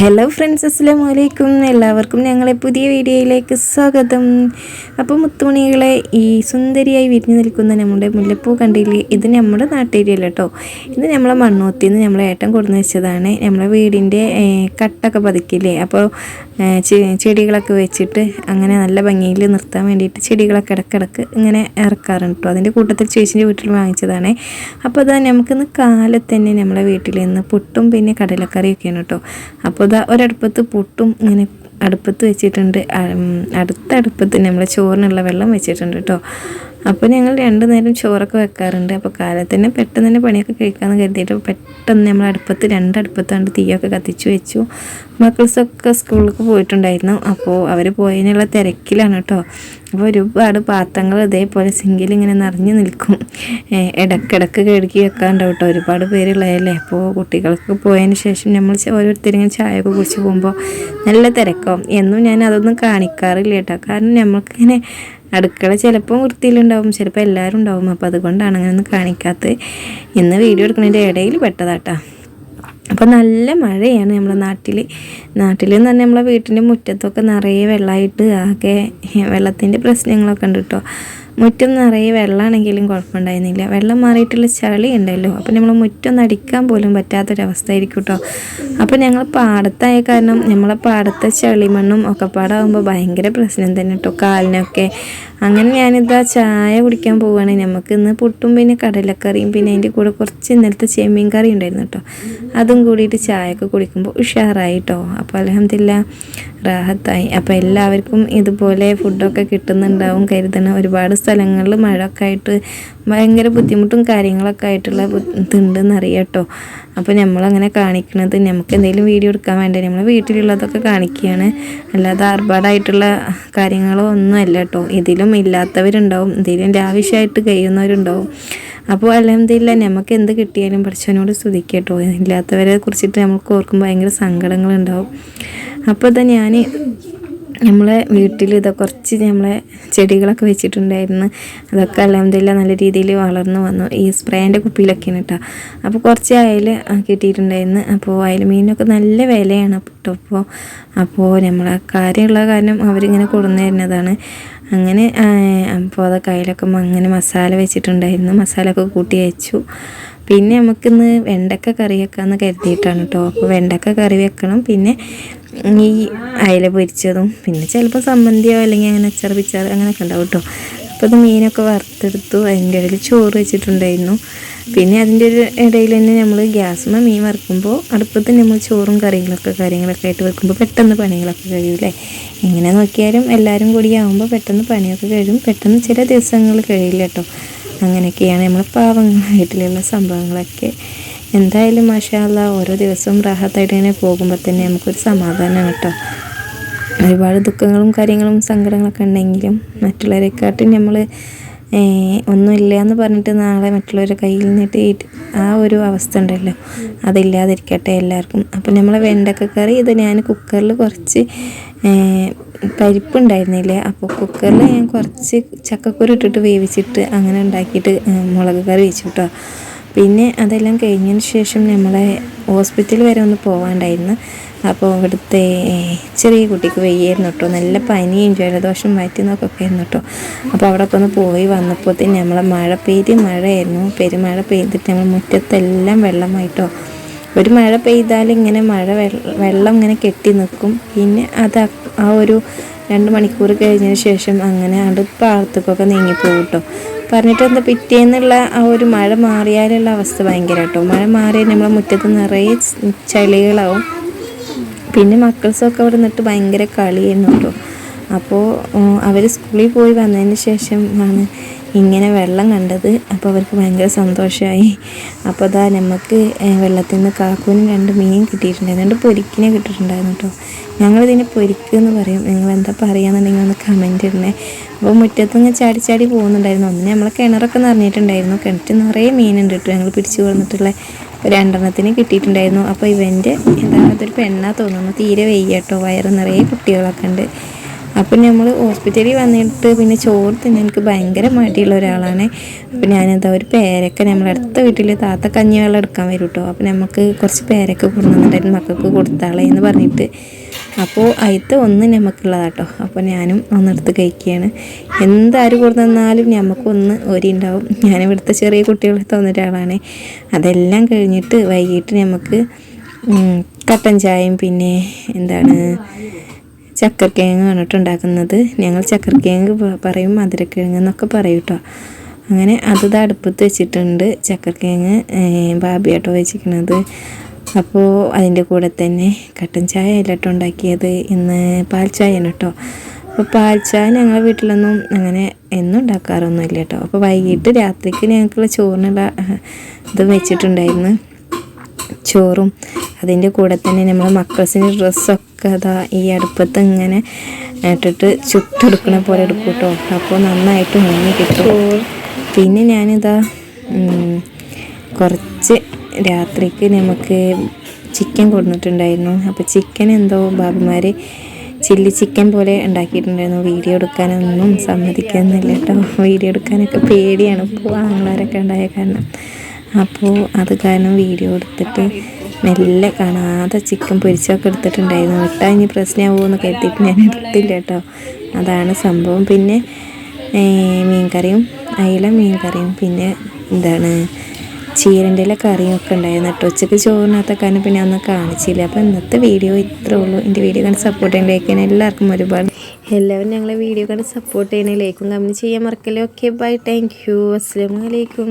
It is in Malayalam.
ഹലോ ഫ്രണ്ട്സ് അസ്സാം വലൈക്കും എല്ലാവർക്കും ഞങ്ങളെ പുതിയ വീഡിയോയിലേക്ക് സ്വാഗതം. അപ്പോൾ മുത്തുമണികളെ ഈ സുന്ദരിയായി വിരിഞ്ഞു നിൽക്കുന്ന നമ്മുടെ മുല്ലപ്പൂ കണ്ടില്ലേ? ഇത് നമ്മുടെ നാട്ടേരിയല്ല കേട്ടോ. ഇത് നമ്മളെ മണ്ണൂത്തിന്ന് നമ്മളെ ഏട്ടൻ കൊടുന്ന് വെച്ചതാണ്. നമ്മളെ വീടിന്റെ കട്ടൊക്കെ പതിക്കില്ലേ അപ്പോൾ ചെടികളൊക്കെ വെച്ചിട്ട് അങ്ങനെ നല്ല ഭംഗിയിൽ നിർത്താൻ വേണ്ടിയിട്ട് ചെടികളൊക്കെ ഇടക്കിടക്ക് ഇങ്ങനെ ഇറക്കാറുണ്ട് കേട്ടോ. അതിന്റെ കൂട്ടത്തിൽ ചേച്ചിന്റെ വീട്ടിൽ വാങ്ങിച്ചതാണ്. അപ്പോൾ അതാ നമുക്കിന്ന് കാലത്ത് തന്നെ നമ്മളെ വീട്ടിൽ നിന്ന് പുട്ടും പിന്നെ കടലക്കറിയൊക്കെയാണ് കേട്ടോ. അപ്പോൾ ഇതാ ഒരടുപ്പത്ത് പുട്ടും ഇങ്ങനെ അടുപ്പത്ത് വെച്ചിട്ടുണ്ട്. അടുത്ത അടുപ്പത്ത് നമ്മൾ ചോറിനുള്ള വെള്ളം വെച്ചിട്ടുണ്ട് കേട്ടോ അപ്പോൾ ഞങ്ങൾ രണ്ട് നേരം ചോറൊക്കെ വെക്കാറുണ്ട്. അപ്പോൾ കാലത്ത് തന്നെ പെട്ടെന്ന് തന്നെ പണിയൊക്കെ കഴിക്കാമെന്ന് കരുതിയിട്ട് പെട്ടെന്ന് നമ്മൾ അടുപ്പത്ത് രണ്ടടുപ്പത്താണ്ട് തീയൊക്കെ കത്തിച്ച് വെച്ചു. മക്കൾസൊക്കെ സ്കൂളിലേക്ക് പോയിട്ടുണ്ടായിരുന്നു. അപ്പോൾ അവർ പോയതിനുള്ള തിരക്കിലാണ് കേട്ടോ. അപ്പോൾ ഒരുപാട് പാത്രങ്ങൾ ഇതേപോലെ സിങ്കിൽ ഇങ്ങനെ നിറഞ്ഞു നിൽക്കും. ഇടക്കിടക്ക് കഴുകി വെക്കാണ്ടാവും കേട്ടോ. ഒരുപാട് പേരുള്ളതല്ലേ? അപ്പോൾ കുട്ടികൾക്ക് പോയതിന് ശേഷം നമ്മൾ ഓരോരുത്തരിങ്ങനെ ചായയൊക്കെ കുടിച്ച് പോകുമ്പോൾ നല്ല തിരക്കാവും. എന്നും ഞാൻ അതൊന്നും കാണിക്കാറില്ല കേട്ടോ. കാരണം നമ്മൾക്കിങ്ങനെ അടുക്കള ചിലപ്പോൾ വൃത്തിയിലുണ്ടാവും ചിലപ്പോൾ എല്ലാവരും ഉണ്ടാവും. അപ്പോൾ അതുകൊണ്ടാണ് അങ്ങനെ ഒന്നും കാണിക്കാത്തത്. ഇന്ന് വീഡിയോ എടുക്കുന്നതിന്റെ ഇടയിൽ പെട്ടതാട്ടാ. അപ്പോൾ നല്ല മഴയാണ് നമ്മുടെ നാട്ടിൽ നാട്ടിൽ എന്ന് പറഞ്ഞാൽ നമ്മളെ വീട്ടിന്റെ മുറ്റത്തൊക്കെ നിറയെ വെള്ളമായിട്ട് ആകെ വെള്ളത്തിന്റെ പ്രശ്നങ്ങളൊക്കെ ഉണ്ട് കേട്ടോ മുറ്റം നിറയെ വെള്ളമാണെങ്കിലും കുഴപ്പമുണ്ടായിരുന്നില്ല. വെള്ളം മാറിയിട്ടുള്ള ചളി ഉണ്ടല്ലോ. അപ്പോൾ നമ്മൾ മുറ്റം നടിക്കാൻ പോലും പറ്റാത്തൊരവസ്ഥയായിരിക്കും കേട്ടോ അപ്പോൾ ഞങ്ങൾ പാടത്തായ കാരണം നമ്മളെ പാടത്തെ ചളിമണ്ണും ഒക്കെ പാടാകുമ്പോൾ ഭയങ്കര പ്രശ്നം തന്നെ കേട്ടോ കാലിനൊക്കെ അങ്ങനെ ഞാനിതാ ചായ കുടിക്കാൻ പോവുകയാണ് നമുക്ക് ഇന്ന് പുട്ടും പിന്നെ കടലക്കറിയും പിന്നെ അതിന്റെ കൂടെ കുറച്ച് ഇന്നലത്തെ ചെമ്മീൻ കറി ഉണ്ടായിരുന്നു കേട്ടോ അതും കൂടിയിട്ട് ചായയൊക്കെ കുടിക്കുമ്പോൾ ഉഷാറായി കേട്ടോ അപ്പോൾ അലഹമില്ല റാഹത്തായി. അപ്പോൾ എല്ലാവർക്കും ഇതുപോലെ ഫുഡൊക്കെ കിട്ടുന്നുണ്ടാവും കരുതണം ഒരുപാട് സ്ഥലങ്ങളിൽ മഴയൊക്കെ ആയിട്ട് ഭയങ്കര ബുദ്ധിമുട്ടും കാര്യങ്ങളൊക്കെ ആയിട്ടുള്ള ഇതുണ്ടെന്ന് അറിയാം കേട്ടോ അപ്പോൾ നമ്മളങ്ങനെ കാണിക്കുന്നത് നമുക്ക് എന്തെങ്കിലും വീഡിയോ എടുക്കാൻ വേണ്ടി? നമ്മൾ വീട്ടിലുള്ളതൊക്കെ കാണിക്കുകയാണ് അല്ലാതെ ആർഭാടായിട്ടുള്ള കാര്യങ്ങളോ ഒന്നും അല്ല കേട്ടോ ഇതിലും ഇല്ലാത്തവരുണ്ടാവും. ഇതിലും ലാവിഷായിട്ട് കഴിയുന്നവരുണ്ടാവും. അപ്പോൾ അലഹമ്മദില്ല നമുക്ക് എന്ത് കിട്ടിയാലും പഠിച്ചവനോട് സ്തുതിക്കട്ടോ. കേട്ടോ ഇല്ലാത്തവരെ കുറിച്ചിട്ട് നമുക്ക് ഓർക്കുമ്പോൾ ഭയങ്കര സങ്കടങ്ങളുണ്ടാവും. അപ്പോൾ ഇതാ ഞാൻ നമ്മളെ വീട്ടിൽ ഇതാ കുറച്ച് നമ്മളെ ചെടികളൊക്കെ വെച്ചിട്ടുണ്ടായിരുന്നു. അതൊക്കെ അലഹമില്ല നല്ല രീതിയിൽ വളർന്നു വന്നു. ഈ സ്പ്രേന്റെ കുപ്പിയിലൊക്കെയാണ് കേട്ടോ അപ്പോൾ കുറച്ച് അയൽ കിട്ടിയിട്ടുണ്ടായിരുന്നു. അപ്പോൾ അയൽ മീനൊക്കെ നല്ല വിലയാണ് കേട്ടോ അപ്പോൾ അപ്പോൾ നമ്മളെ കാര്യമുള്ള കാരണം അവരിങ്ങനെ കൊടുന്നു തരുന്നതാണ്. അങ്ങനെ അപ്പോൾ അതൊക്കെ അയലൊക്കെ അങ്ങനെ മസാല വെച്ചിട്ടുണ്ടായിരുന്നു. മസാല ഒക്കെ കൂട്ടി വെച്ചു പിന്നെ നമുക്കിന്ന് വെണ്ടക്ക കറി വെക്കാമെന്ന് കരുതിയിട്ടാണ് കേട്ടോ അപ്പോൾ വെണ്ടക്ക കറി വെക്കണം. പിന്നെ ഈ അയല പൊരിച്ചതും പിന്നെ ചിലപ്പോൾ സമ്മന്തിയോ അല്ലെങ്കിൽ അങ്ങനെ അച്ചാർ പിച്ചാർ അങ്ങനെയൊക്കെ ഉണ്ടാവും കേട്ടോ അപ്പോൾ അത് മീനൊക്കെ വറുത്തെടുത്തു അതിന്റെ ഇടയിൽ ചോറ് വെച്ചിട്ടുണ്ടായിരുന്നു. പിന്നെ അതിന്റെ ഒരു ഇടയിൽ തന്നെ നമ്മൾ ഗ്യാസുമ്മ മീൻ വറുക്കുമ്പോൾ അടുപ്പത്ത് നമ്മൾ ചോറും കറികളൊക്കെ കാര്യങ്ങളൊക്കെ ആയിട്ട് വെക്കുമ്പോൾ പെട്ടെന്ന് പണികളൊക്കെ കഴിയൂലേ എങ്ങനെ നോക്കിയാലും എല്ലാവരും കൂടി ആകുമ്പോൾ പെട്ടെന്ന് പണിയൊക്കെ കഴിയും. പെട്ടെന്ന് ചില ദിവസങ്ങൾ കഴിയില്ല കേട്ടോ അങ്ങനെയൊക്കെയാണ് നമ്മൾ പാവങ്ങൾ വീട്ടിലുള്ള സംഭവങ്ങളൊക്കെ. എന്തായാലും മാഷാല്ല ഓരോ ദിവസവും റാഹത്തായിട്ട് ഇങ്ങനെ പോകുമ്പോൾ തന്നെ നമുക്കൊരു സമാധാനമാണ് കേട്ടോ. ഒരുപാട് ദുഃഖങ്ങളും കാര്യങ്ങളും സങ്കടങ്ങളൊക്കെ ഉണ്ടെങ്കിലും മറ്റുള്ളവരെക്കാട്ടും നമ്മൾ ഒന്നുമില്ല എന്ന് പറഞ്ഞിട്ട് നാളെ മറ്റുള്ളവരുടെ കയ്യിൽ നിന്നിട്ട് ആ ഒരു അവസ്ഥ ഉണ്ടല്ലോ. അതില്ലാതിരിക്കട്ടെ എല്ലാവർക്കും. അപ്പം നമ്മളെ വെണ്ടക്ക കറി ഇത് ഞാൻ കുക്കറിൽ കുറച്ച് പരിപ്പുണ്ടായിരുന്നില്ല? അപ്പോൾ കുക്കറിൽ ഞാൻ കുറച്ച് ചക്കക്കുരു ഇട്ടിട്ട് വേവിച്ചിട്ട് അങ്ങനെ ഉണ്ടാക്കിയിട്ട് മുളക് കറി വെച്ചു കേട്ടോ. പിന്നെ അതെല്ലാം കഴിഞ്ഞതിന് ശേഷം നമ്മളെ ഹോസ്പിറ്റൽ വരെ ഒന്ന് പോകാണ്ടായിരുന്നു അപ്പോൾ ഇവിടുത്തെ ചെറിയ കുട്ടിക്ക് വയ്യായിരുന്നു കേട്ടോ. നല്ല പനിയും ജലദോഷം വയറ്റുന്നൊക്കെ ആയിരുന്നു കേട്ടോ. അപ്പോൾ അവിടെ ഒക്കെ ഒന്ന് പോയി വന്നപ്പോഴത്തേന് നമ്മളെ മഴ പെയ്ത് മഴയായിരുന്നു. പെരുമഴ പെയ്തിട്ട് നമ്മൾ മുറ്റത്തെല്ലാം വെള്ളമായിട്ടോ ഒരു മഴ പെയ്താൽ ഇങ്ങനെ മഴ വെള്ളം ഇങ്ങനെ കെട്ടി നിൽക്കും. പിന്നെ അത് ആ ഒരു രണ്ട് മണിക്കൂർ കഴിഞ്ഞതിന് ശേഷം അങ്ങനെ അടുത്ത പാടത്തേക്കൊക്കെ നീങ്ങിപ്പോകും കേട്ടോ പറഞ്ഞിട്ട് എന്താ പിറ്റേന്നുള്ള ആ ഒരു മഴ മാറിയാലുള്ള അവസ്ഥ ഭയങ്കര കേട്ടോ മഴ മാറി നമ്മളെ മുറ്റത്ത് നിറയെ ചളികളാവും. പിന്നെ മക്കൾസൊക്കെ അവിടെ നിന്നിട്ട് ഭയങ്കര കളിയായിരുന്നു കേട്ടോ അപ്പോൾ അവർ സ്കൂളിൽ പോയി വന്നതിന് ശേഷം ആണ് ഇങ്ങനെ വെള്ളം കണ്ടത് അപ്പോൾ അവർക്ക് ഭയങ്കര സന്തോഷമായി അപ്പോൾ അതാ നമുക്ക് വെള്ളത്തിൽ നിന്ന് കാക്കൂനും രണ്ട് മീൻ കിട്ടിയിട്ടുണ്ടായിരുന്നു. രണ്ട് പൊരിക്കിനെ കിട്ടിയിട്ടുണ്ടായിരുന്നു കേട്ടോ ഞങ്ങളിതിനെ പൊരിക്ക് എന്ന് പറയും. നിങ്ങൾ എന്താ പറയുകയെന്നുണ്ടെങ്കിൽ ഒന്ന് കമന്റ് ഇടണേ. അപ്പോൾ മുറ്റത്ത് നിന്ന് ചാടി ചാടി പോകുന്നുണ്ടായിരുന്നു. ഒന്നിനെ നമ്മളെ കിണറൊക്കെ നിറഞ്ഞിട്ടുണ്ടായിരുന്നു. കിണറ്റ് നിറയെ മീനുണ്ട് കേട്ടോ ഞങ്ങൾ പിടിച്ചു കൊടുത്തിട്ടുള്ള രണ്ടെണ്ണത്തിന് കിട്ടിയിട്ടുണ്ടായിരുന്നു. അപ്പോൾ ഇവന്റെ എന്താ അതൊരു പെണ്ണാ തോന്നുന്നു. തീരെ വെയ്യ കേട്ടോ വയറ് നിറയെ കുട്ടികളൊക്കെ ഉണ്ട്. അപ്പം നമ്മൾ ഹോസ്പിറ്റലിൽ വന്നിട്ട് പിന്നെ ചോറ് തന്നെ എനിക്ക് ഭയങ്കര മടിയുള്ള ഒരാളാണ്. അപ്പം ഞാനെന്താ ഒരു പേരക്ക നമ്മളെ അടുത്ത വീട്ടിൽ താത്ത കഞ്ഞി വെള്ളം എടുക്കാൻ വരും കേട്ടോ അപ്പം നമുക്ക് കുറച്ച് പേരക്ക കൊണ്ടുവന്നിട്ടായിരുന്നു മക്കൾക്ക് കൊടുത്താളെ എന്ന് പറഞ്ഞിട്ട്. അപ്പോൾ അതിലത്തെ ഒന്ന് നമുക്കുള്ളതാട്ടോ. അപ്പോൾ ഞാനും ഒന്നെടുത്ത് കഴിക്കുകയാണ്. എന്താരും കൊടുത്തു തന്നാലും നമുക്കൊന്ന് ഒരി ഉണ്ടാവും ഞാൻ ഇവിടുത്തെ ചെറിയ കുട്ടികളെ തോന്നുന്ന ഒരാളാണ്. അതെല്ലാം കഴിഞ്ഞിട്ട് വൈകിട്ട് നമുക്ക് കട്ടൻ ചായയും പിന്നെ എന്താണ് ചക്കരക്കിഴങ്ങ് വേണിട്ട് ഉണ്ടാക്കുന്നത് ഞങ്ങൾ ചക്കരക്കിഴങ്ങ് പറയും മധുരക്കിഴങ്ങ് എന്നൊക്കെ പറയും കേട്ടോ അങ്ങനെ അത് അടുപ്പത്ത് വെച്ചിട്ടുണ്ട്. ചക്കരക്കിഴങ്ങ് ബാബിയാട്ടോ വെച്ചിരിക്കുന്നത് അപ്പോൾ അതിന്റെ കൂടെ തന്നെ കട്ടൻ ചായ അല്ലട്ടോ ഉണ്ടാക്കിയത് ഇന്ന് പാൽ ചായയാണ് കേട്ടോ അപ്പോൾ പാൽ ചായ ഞങ്ങളുടെ വീട്ടിലൊന്നും അങ്ങനെ എന്നും ഉണ്ടാക്കാറൊന്നുമില്ല കേട്ടോ അപ്പോൾ വൈകിട്ട് രാത്രിക്ക് ഞങ്ങൾക്കുള്ള ചോറിനുള്ള ഇത് വെച്ചിട്ടുണ്ടായിരുന്നു. ചോറും അതിന്റെ കൂടെ തന്നെ നമ്മൾ മക്കൾസിന്റെ ഡ്രസ്സൊക്കെ അതാ ഈ അടുപ്പത്ത് ഇങ്ങനെ ഇട്ടിട്ട് ചുട്ടെടുക്കണ പോലെ എടുക്കും കേട്ടോ അപ്പോൾ നന്നായിട്ട് ഉണങ്ങി കിട്ടും. പിന്നെ ഞാനിതാ കുറച്ച് രാത്രിക്ക് നമുക്ക് ചിക്കൻ കൊടുത്തിട്ടുണ്ടായിരുന്നു അപ്പോൾ ചിക്കൻ എന്തോ ബാബുമാർ ചില്ലി ചിക്കൻ പോലെ ഉണ്ടാക്കിയിട്ടുണ്ടായിരുന്നു. വീഡിയോ എടുക്കാനൊന്നും സമ്മതിക്കുന്നില്ല കേട്ടോ വീഡിയോ എടുക്കാനൊക്കെ പേടിയാണ്. ഇപ്പോൾ ആങ്ങളാരൊക്കെ ഉണ്ടായ കാരണം. അപ്പോൾ അത് കാരണം വീഡിയോ എടുത്തിട്ട് മെല്ലെ കാണാതെ ചിക്കൻ പൊരിച്ചൊക്കെ എടുത്തിട്ടുണ്ടായിരുന്നു. വിട്ടാൽ ഇനി പ്രശ്നമാവുമെന്ന് കരുതിയിട്ട് ഞാൻ എടുത്തില്ല കേട്ടോ. അതാണ് സംഭവം. പിന്നെ മീൻകറിയും അയില മീൻകറിയും പിന്നെ എന്താണ് ചീരന്റെ കറിയും ഒക്കെ ഉണ്ടായിരുന്നു കേട്ടോ. ഉച്ചയ്ക്ക് ചോറിനകത്ത കാരണം പിന്നെ അന്ന് കാണിച്ചില്ല. അപ്പോൾ ഇന്നത്തെ വീഡിയോ ഇത്രേ ഉള്ളൂ. എന്റെ വീഡിയോ കണ്ട് സപ്പോർട്ട് ചെയ്യാൻ ലൈക്ക് എല്ലാവർക്കും ഒരുപാട്. എല്ലാവരും ഞങ്ങളെ വീഡിയോ കണ്ട് സപ്പോർട്ട് ചെയ്യണേ ലൈക്കും കമന്റ് ചെയ്യാൻ മറക്കല്ലേ? ഓക്കെ ബൈ താങ്ക് യു അസ്സാം വലൈക്കും